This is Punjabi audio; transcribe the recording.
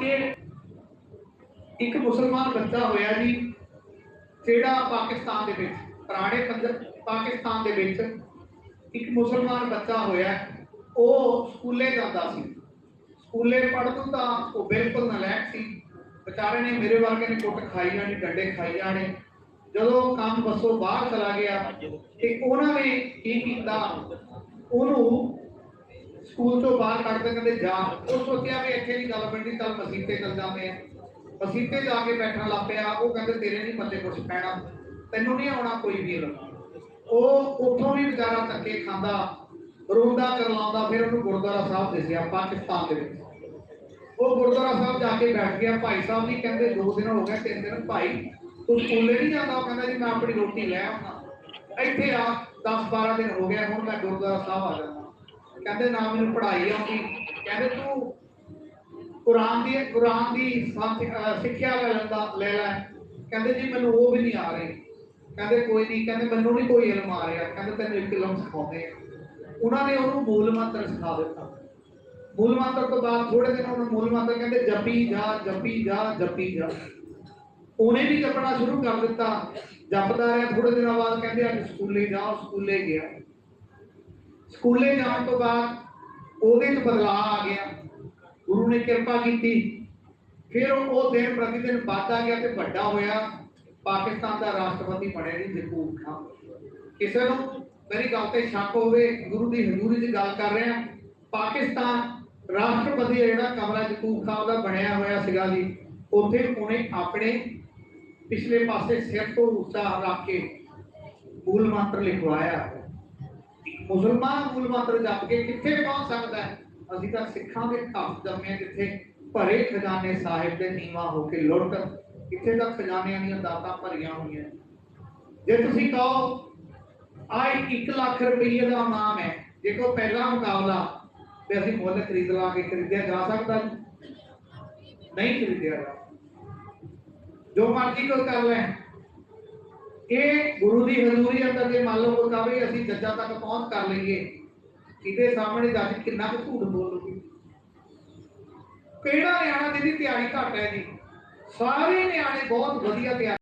ਕਿ ਇੱਕ ਮੁਸਲਮਾਨ ਬੱਚਾ ਹੋਇਆ ਜੀ, ਜਿਹੜਾ ਪਾਕਿਸਤਾਨ ਦੇ ਵਿੱਚ, ਪੁਰਾਣੇ ਪਾਕਿਸਤਾਨ ਦੇ ਵਿੱਚ ਇੱਕ ਮੁਸਲਮਾਨ ਬੱਚਾ ਹੋਇਆ, ਉਹ ਸਕੂਲੇ ਜਾਂਦਾ ਸੀ। ਸਕੂਲੇ ਪੜ੍ਹਨ ਤਾਂ ਉਹ ਬਿਲਕੁਲ ਨਲਾਇਕ ਸੀ। ਵਿਚਾਰੇ ਨੇ ਮੇਰੇ ਵਰਗੇ ਨੇ ਕੁੱਟ ਖਾਈ ਜਾਣੀ, ਡੰਡੇ ਖਾਈ ਜਾਣੇ। ਜਦੋਂ ਕੰਮ ਬੱਸੋਂ ਬਾਹਰ ਚਲਾ ਗਿਆ ਤੇ ਉਹਨਾਂ ਨੇ ਕੀ ਕੀਤਾ? ਉਹਨੂੰ ਸਕੂਲ ਤੋਂ ਬਾਹਰ ਕੱਢਦੇ ਕਹਿੰਦੇ ਜਾ। ਉਹ ਸੋਚਿਆ ਵੀ ਇੱਥੇ ਨਹੀਂ ਗੱਲ ਬਣਦੀ ਚੱਲ ਮਸੀਤੇ ਚੱਲ ਜਾਂਦੇ ਆ। ਮਸੀਤੇ ਜਾ ਕੇ ਬੈਠਣ ਲੱਗ ਪਿਆ, ਉਹ ਕਹਿੰਦੇ ਤੇਰੇ ਨਹੀਂ ਪੱਲੇ ਕੁਛ ਪੈਣਾ। ਤੈਨੂੰ ਨਹੀਂ ਆਉਣਾ ਕੋਈ ਵੀ ਉਹ ਉੱਥੋਂ ਵੀ ਵਿਚਾਰਾ ਧੱਕੇ ਖਾਂਦਾ, ਰੋਂਦਾ ਕਰਲਾਉਂਦਾ ਫਿਰ ਉਹਨੂੰ ਗੁਰਦੁਆਰਾ ਸਾਹਿਬ ਦਿਸਿਆ ਪਾਕਿਸਤਾਨ ਦੇ ਵਿੱਚ। ਉਹ ਗੁਰਦੁਆਰਾ ਸਾਹਿਬ ਜਾ ਕੇ ਬੈਠ ਗਿਆ। ਭਾਈ ਸਾਹਿਬ ਵੀ ਕਹਿੰਦੇ ਦੋ ਦਿਨ ਹੋ ਗਏ, ਤਿੰਨ ਦਿਨ, ਭਾਈ ਤੂੰ ਸਕੂਲੇ ਨਹੀਂ ਜਾਂਦਾ? ਉਹ ਕਹਿੰਦਾ ਜੀ ਮੈਂ ਆਪਣੀ ਰੋਟੀ ਲੈ ਆਉਣਾ ਇੱਥੇ ਆ 10 12 ਦਿਨ ਹੋ ਗਿਆ ਹੁਣ ਮੈਂ ਗੁਰਦੁਆਰਾ ਸਾਹਿਬ ਆ ਜਾਂਦਾ। ਕਹਿੰਦੇ ਨਾ ਮੈਨੂੰ ਪੜ੍ਹਾਈ ਆਉਂਦੀ। ਕਹਿੰਦੇ ਤੂੰ ਕੁਰਾਨ ਦੀ ਕੁਰਾਨ ਦੀ ਸਿੱਖਿਆ ਲੈ ਲੈਂਦਾ, ਲੈ ਲੈ। ਕਹਿੰਦੇ ਜੀ ਮੈਨੂੰ ਉਹ ਵੀ ਨਹੀਂ ਆ ਰਹੀ। ਕਹਿੰਦੇ ਕੋਈ ਨਹੀਂ, ਕਹਿੰਦੇ ਮੈਨੂੰ ਨਹੀਂ ਕੋਈ ਇਲਮ ਆ ਰਿਹਾ। ਕਹਿੰਦੇ ਤੈਨੂੰ ਇੱਕ ਇਲਮ ਸਿਖਾਉਂਦੇ ਆ। ਉਹਨਾਂ ਨੇ ਉਹਨੂੰ ਮੂਲ ਮੰਤਰ ਸਿਖਾ ਦਿੱਤਾ। ਮੂਲ ਮੰਤਰ ਤੋਂ ਬਾਅਦ ਥੋੜੇ ਦਿਨ ਉਹਨੂੰ ਮੂਲ ਮੰਤਰ ਕਹਿੰਦੇ ਜਪੀ ਜਾ ਜਪੀ ਜਾ ਜਪੀ ਜਾ। ਉਹਨੇ ਵੀ ਜਪਣਾ ਸ਼ੁਰੂ ਕਰ ਦਿੱਤਾ। ਜਪਦਾ ਰਿਹਾ ਥੋੜੇ ਦਿਨਾਂ ਬਾਅਦ ਕਹਿੰਦੇ ਅੱਜ ਸਕੂਲੇ ਜਾ ਸਕੂਲੇ ਗਿਆ। ਸਕੂਲੇ ਜਾਣ ਤੋਂ ਬਾਅਦ ਉਹਦੇ 'ਚ ਬਦਲਾਅ ਆ ਗਿਆ। ਗੁਰੂ ਨੇ ਕਿਰਪਾ ਕੀਤੀ। ਫਿਰ ਉਹ ਦਿਨ ਪ੍ਰਤੀ ਦਿਨ ਵੱਧਦਾ ਗਿਆ ਤੇ ਵੱਡਾ ਹੋਇਆ। ਪਾਕਿਸਤਾਨ ਦਾ ਰਾਸ਼ਟਰਪਤੀ ਬਣਿਆ ਜੀ ਯਕੂਬ ਖਾਨ। ਕਿਸੇ ਨੂੰ ਮੇਰੀ ਗੱਲ ਤੇ ਸ਼ੱਕ ਹੋਵੇ, ਗੁਰੂ ਦੀ ਹਜ਼ੂਰੀ 'ਚ ਗੱਲ ਕਰ ਰਹੇ ਹਾਂ। ਪਾਕਿਸਤਾਨ ਰਾਸ਼ਟਰਪਤੀ ਜਿਹੜਾ ਕਮਰਾ ਯਕੂਬ ਖਾਨ ਦਾ ਬਣਿਆ ਹੋਇਆ ਸੀਗਾ ਜੀ, ਉੱਥੇ ਉਹਨੇ ਆਪਣੇ ਪਿਛਲੇ ਪਾਸੇ ਸਿਰ ਤੋਂ ਉੱਚਾ ਰੱਖ ਕੇ ਮੂਲ ਮੰਤਰ ਲਿਖਵਾਇਆ। ਮੁਸਲਮਾਨ ਮੂਲ ਮੰਤਰ ਜਪ ਕੇ ਕਿੱਥੇ ਪਹੁੰਚ ਸਕਦਾ ਹੈ? ਅਸੀਂ ਤਾਂ ਸਿੱਖਾਂ ਦੇ ਘਰ ਜੰਮੇ ਜਿੱਥੇ ਭਰੇ ਖਜ਼ਾਨੇ ਸਾਹਿਬ ਦੇ ਨੀਵਾ ਹੋ ਕੇ ਲੁੱਟ। ਕਿੱਥੇ ਤੱਕ ਖਜ਼ਾਨਿਆਂ ਦੀਆਂ ਦਾਤਾਂ ਭਰੀਆਂ ਹੋਈਆਂ। ਜੇ ਤੁਸੀਂ ਕਹੋ ਆਈ 1 ਲੱਖ ਰੁਪਏ ਦਾ ਨਾਮ ਹੈ, ਜੇ ਕੋ ਪਹਿਲਾ ਮੁਕਾਬਲਾ, ਤੇ ਅਸੀਂ ਮੁੱਲ ਖਰੀਦ ਲਾ ਕੇ ਖਰੀਦਿਆ ਜਾ ਸਕਦਾ ਜੀ? ਨਹੀਂ ਖਰੀਦਿਆ ਜਾ ਜੋ ਮਰਜ਼ੀ ਕੋਈ ਕਰ ਲੈ। ਇਹ ਗੁਰੂ ਦੀ ਹਜ਼ੂਰੀ ਅੰਦਰ ਦੇ ਮੰਨ ਲਓ ਕੋਈ ਕਹੇ ਅਸੀਂ ਜੱਜਾਂ ਤੱਕ ਪਹੁੰਚ ਕਰ ਲਈਏ, ਇਹਦੇ ਸਾਹਮਣੇ ਜੱਜ ਕਿੰਨਾ ਕੁ ਝੂਠ ਬੋਲੂਗੀ ਕਿਹੜਾ ਨਿਆਣਾ ਜਿਹਦੀ ਤਿਆਰੀ ਘੱਟ ਹੈ ਜੀ? ਸਾਰੇ ਨਿਆਣੇ ਬਹੁਤ ਵਧੀਆ ਤਿਆਰੀ